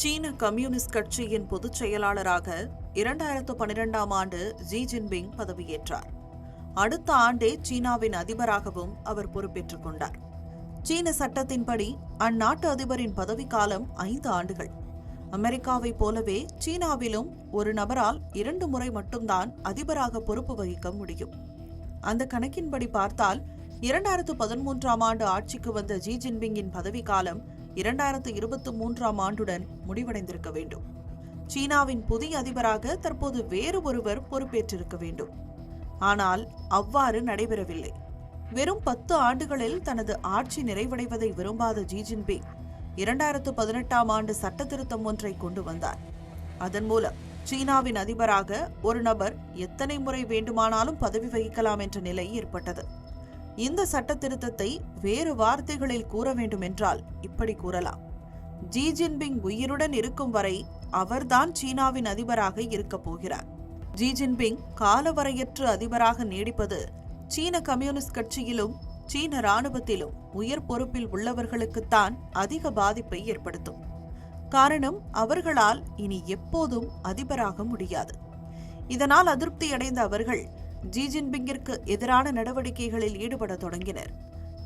சீன கம்யூனிஸ்ட் கட்சியின் பொதுச் செயலாளராக இரண்டாயிரத்து பனிரெண்டாம் ஆண்டு ஜி ஜின்பிங் பதவியேற்றார். அடுத்த ஆண்டே சீனாவின் அதிபராகவும் அவர் பொறுப்பேற்றுக் கொண்டார். சீன சட்டத்தின்படி அந்நாட்டு அதிபரின் பதவிக்காலம் ஐந்து ஆண்டுகள். அமெரிக்காவைப் போலவே சீனாவிலும் ஒரு நபரால் இரண்டு முறை மட்டும்தான் அதிபராக பொறுப்பு வகிக்க முடியும். அந்த கணக்கின்படி பார்த்தால் இரண்டாயிரத்து பதிமூன்றாம் ஆண்டு ஆட்சிக்கு வந்த ஜி ஜின்பிங்கின் பதவிக்காலம் இரண்டாயிரத்து இருபத்தி மூன்றாம் ஆண்டுடன் முடிவடைந்திருக்க வேண்டும். சீனாவின் புதிய அதிபராக தற்போது வேறு ஒருவர் பொறுப்பேற்றிருக்க வேண்டும். ஆனால் அவ்வாறு நடைபெறவில்லை. வெறும் பத்து ஆண்டுகளில் தனது ஆட்சி நிறைவடைவதை விரும்பாத ஜி ஜின்பிங் இரண்டாயிரத்து பதினெட்டாம் ஆண்டு சட்ட திருத்தம் ஒன்றை கொண்டு வந்தார். அதன் மூலம் சீனாவின் அதிபராக ஒரு நபர் எத்தனை முறை வேண்டுமானாலும் பதவி வகிக்கலாம் என்ற நிலை ஏற்பட்டது. இந்த சட்ட திருத்தத்தை வேறு வார்த்தைகளில் கூற வேண்டுமென்றால் இப்படி கூறலாம். ஜி ஜின்பிங் உயிருடன் இருக்கும் வரை அவர்தான் சீனாவின் அதிபராக இருக்கப் போகிறார். ஜி ஜின்பிங் காலவரையற்ற அதிபராக நீடிப்பது சீன கம்யூனிஸ்ட் கட்சியிலும் சீன ராணுவத்திலும் உயர் பொறுப்பில் உள்ளவர்களுக்குத்தான் அதிக பாதிப்பை ஏற்படுத்தும். காரணம் அவர்களால் இனி எப்போதும் அதிபராக முடியாது. இதனால் அதிருப்தி அடைந்த அவர்கள் ஜி ஜின்பிங்கிற்கு எதிரான நடவடிக்கைகளில் ஈடுபட தொடங்கினர்.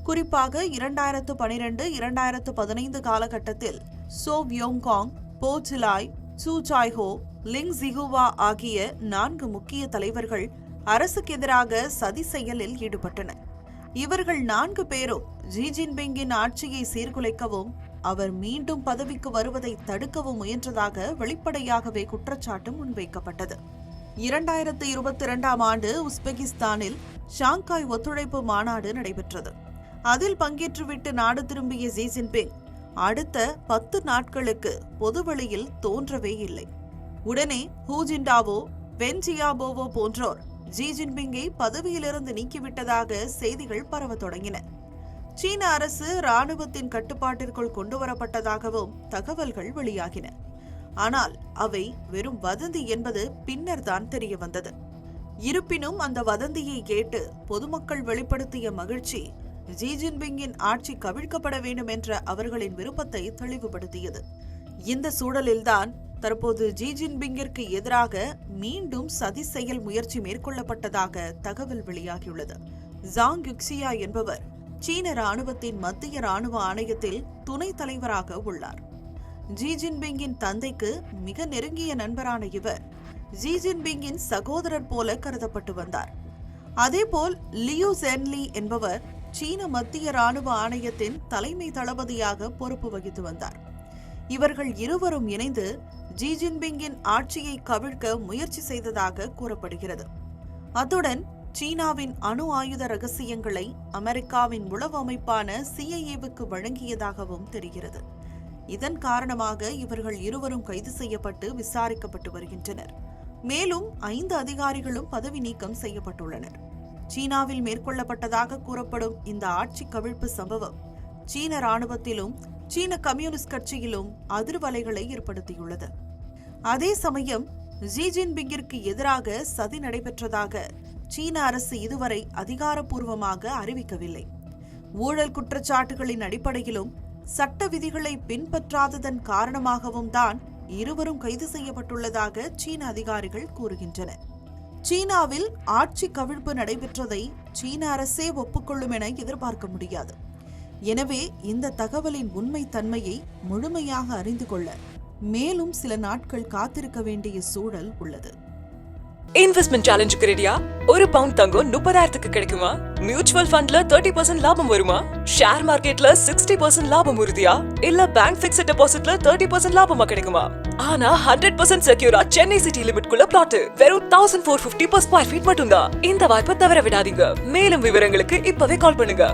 குறிப்பாக இரண்டாயிரத்து பனிரெண்டு இரண்டாயிரத்து பதினைந்து காலகட்டத்தில் சோ வியோங்காங் போ சிலாய் சூ சாய்ஹோ லிங் ஜிகுவா ஆகிய நான்கு முக்கிய தலைவர்கள் அரசுக்கு எதிராக சதி செயலில் ஈடுபட்டனர். இவர்கள் நான்கு பேரும் ஜி ஜின்பிங்கின் ஆட்சியை சீர்குலைக்கவும் அவர் மீண்டும் பதவிக்கு வருவதை தடுக்கவும் முயன்றதாக வெளிப்படையாகவே குற்றச்சாட்டு முன்வைக்கப்பட்டது. இரண்டாயிரத்து இருபத்தி இரண்டாம் ஆண்டு உஸ்பெகிஸ்தானில் ஷாங்காய் ஒத்துழைப்பு மாநாடு நடைபெற்றது. அதில் பங்கேற்றுவிட்டு நாடு திரும்பிய ஜி ஜின்பிங் அடுத்த பத்து நாட்களுக்கு பொதுவெளியில் தோன்றவே இல்லை. உடனே ஹூ ஜிண்டாவோ வென் ஜியாபோவோ போன்றோர் ஜி ஜின்பிங்கை பதவியிலிருந்து நீக்கிவிட்டதாக செய்திகள் பரவத் தொடங்கின. சீன அரசு ராணுவத்தின் கட்டுப்பாட்டிற்குள் கொண்டுவரப்பட்டதாகவும் தகவல்கள் வெளியாகின. ஆனால் அவை வெறும் வதந்தி என்பது பின்னர் தான் தெரிய வந்தது. இருப்பினும் அந்த வதந்தியை கேட்டு பொதுமக்கள் வெளிப்படுத்திய மகிழ்ச்சி ஜி ஜின்பிங்கின் ஆட்சி கவிழ்க்கப்பட வேண்டும் என்ற அவர்களின் விருப்பத்தை தெளிவுபடுத்தியது. இந்த சூழலில்தான் தற்போது ஜி ஜின்பிங்கிற்கு எதிராக மீண்டும் சதி செயல் முயற்சி மேற்கொள்ளப்பட்டதாக தகவல் வெளியாகியுள்ளது. ஜாங் யுக்சியா என்பவர் சீன ராணுவத்தின் மத்திய ராணுவ ஆணையத்தில் துணைத் தலைவராக உள்ளார். ஜி ஜின்பிங்கின் தந்தைக்கு மிக நெருங்கிய நண்பரான இவர். ஜி ஜின்பிங்கின் சகோதரர் போல கருதப்பட்டு வந்தார். அதேபோல் லியூ ஜென்லி என்பவர் சீன மத்திய ராணுவ ஆணையத்தின் தலைமை தளபதியாக பொறுப்பு வகித்து வந்தார். இவர்கள் இருவரும் இணைந்து ஜி ஜின்பிங்கின் ஆட்சியை கவிழ்க்க முயற்சி செய்ததாக கூறப்படுகிறது. அத்துடன் சீனாவின் அணு ஆயுத ரகசியங்களை அமெரிக்காவின் உளவு அமைப்பான சிஐஏவுக்கு வழங்கியதாகவும் தெரிகிறது. இதன் காரணமாக இவர்கள் இருவரும் கைது செய்யப்பட்டு விசாரிக்கப்பட்டு வருகின்றனர். மேலும் ஐந்து அதிகாரிகளும் பதவி நீக்கம் செய்யப்பட்டுள்ளனர். சீனாவில் மேற்கொள்ளப்பட்டதாக கூறப்படும் இந்த ஆட்சி கவிழ்ப்பு சம்பவம் சீன ராணுவத்திலும் சீன கம்யூனிஸ்ட் கட்சியிலும் அதிர்வலைகளை ஏற்படுத்தியுள்ளது. அதே சமயம் ஜி ஜின்பிங்கிற்கு எதிராக சதி நடைபெற்றதாக சீன அரசு இதுவரை அதிகாரப்பூர்வமாக அறிவிக்கவில்லை. ஊழல் குற்றச்சாட்டுகளின் அடிப்படையிலும் சட்ட விதிகளை பின்பற்றாததன் காரணமாகவும் தான் இருவரும் கைது செய்யப்பட்டுள்ளதாக சீன அதிகாரிகள் கூறுகின்றனர் சீனாவில் ஆட்சி கவிழ்ப்பு நடைபெற்றதை சீன அரசே ஒப்புக்கொள்ளும் என எதிர்பார்க்க முடியாது. எனவே இந்த தகவலின் உண்மை தன்மையை முழுமையாக அறிந்து கொள்ள மேலும் சில நாட்கள் காத்திருக்க வேண்டிய சூழல் உள்ளது. இன்வெஸ்ட்மெண்ட் சேலஞ்சுக்கு ரெடியா ஒரு பவுண்ட் தங்கம் முப்பதாயிரத்துக்கு கிடைக்குமா? மியூச்சுவல் ஃபண்ட்ல தேர்ட்டி பர்சன்ட் லாபம் வருமா? ஷேர் மார்க்கெட்ல சிக்ஸ்டி பர்சன்ட் லாபம் உறுதியா? இல்ல பேங்க் பிக்ஸட் டெபாசிட்ல தேர்ட்டி பர்சன்ட் லாபமா கிடைக்குமா? ஆனா ஹண்ட்ரட் பர்சன்ட் செக்யூரா சென்னை சிட்டி லிமிட் குள்ள பிளாட் வெறும் thousand four fifty per square feet மட்டும்தான். இந்த வாய்ப்பை தவற விடாதீங்க. மேலும் விவரங்களுக்கு இப்பவே கால் பண்ணுங்க.